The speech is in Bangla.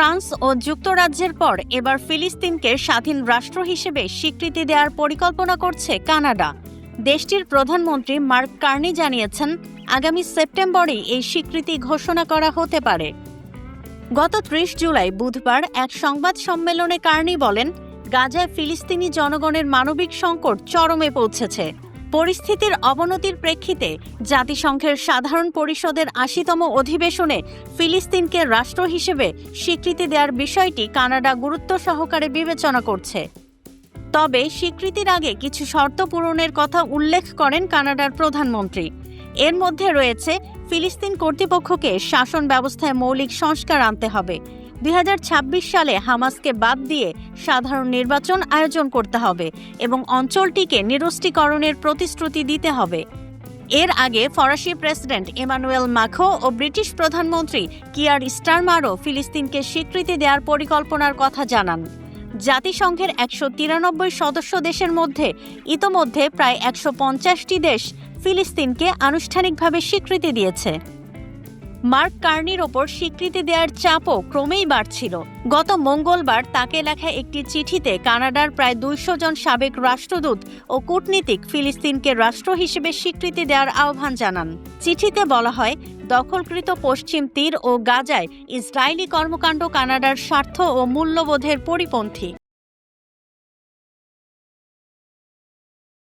ফ্রান্স ও যুক্তরাজ্যের পর এবার ফিলিস্তিনকে স্বাধীন রাষ্ট্র হিসেবে স্বীকৃতি দেওয়ার পরিকল্পনা করছে কানাডা। দেশটির প্রধানমন্ত্রী মার্ক কার্নি জানিয়েছেন, আগামী সেপ্টেম্বরেই এই স্বীকৃতি ঘোষণা করা হতে পারে। গত ত্রিশ জুলাই বুধবার এক সংবাদ সম্মেলনে কার্নি বলেন, গাজায় ফিলিস্তিনি জনগণের মানবিক সংকট চরমে পৌঁছেছে। পরিস্থিতির অবনতির প্রেক্ষিতে জাতিসংঘের সাধারণ পরিষদের আশিতম অধিবেশনে ফিলিস্তিনকে রাষ্ট্র হিসেবে স্বীকৃতি দেওয়ার বিষয়টি কানাডা গুরুত্ব সহকারে বিবেচনা করছে। তবে স্বীকৃতির আগে কিছু শর্ত পূরণের কথা উল্লেখ করেন কানাডার প্রধানমন্ত্রী। এর মধ্যে রয়েছে, ফিলিস্তিন কর্তৃপক্ষকে শাসন ব্যবস্থায় মৌলিক সংস্কার আনতে হবে। দুই হাজার ছাব্বিশ সালে হামাসকে বাদ দিয়ে সাধারণ নির্বাচন আয়োজন করতে হবে এবং অঞ্চলটিকে নিরস্ত্রীকরণের প্রতিশ্রুতি দিতে হবে। এর আগে ফরাসি প্রেসিডেন্ট এমানুয়েল মাখো ও ব্রিটিশ প্রধানমন্ত্রী কিয়ার স্টারমারও ফিলিস্তিনকে স্বীকৃতি দেওয়ার পরিকল্পনার কথা জানান। জাতিসংঘের একশো তিরানব্বই সদস্য দেশের মধ্যে ইতোমধ্যে প্রায় একশো পঞ্চাশটি দেশ ফিলিস্তিনকে আনুষ্ঠানিকভাবে স্বীকৃতি দিয়েছে। মার্ক কার্নির ওপর স্বীকৃতি দেওয়ার চাপও ক্রমেই বাড়ছিল। গত মঙ্গলবার তাকে লেখা একটি চিঠিতে কানাডার প্রায় দুইশো জন সাবেক রাষ্ট্রদূত ও কূটনীতিক ফিলিস্তিনকে রাষ্ট্র হিসেবে স্বীকৃতি দেওয়ার আহ্বান জানান। চিঠিতে বলা হয়, দখলকৃত পশ্চিম তীর ও গাজায় ইসরায়েলি কর্মকাণ্ড কানাডার স্বার্থ ও মূল্যবোধের পরিপন্থী।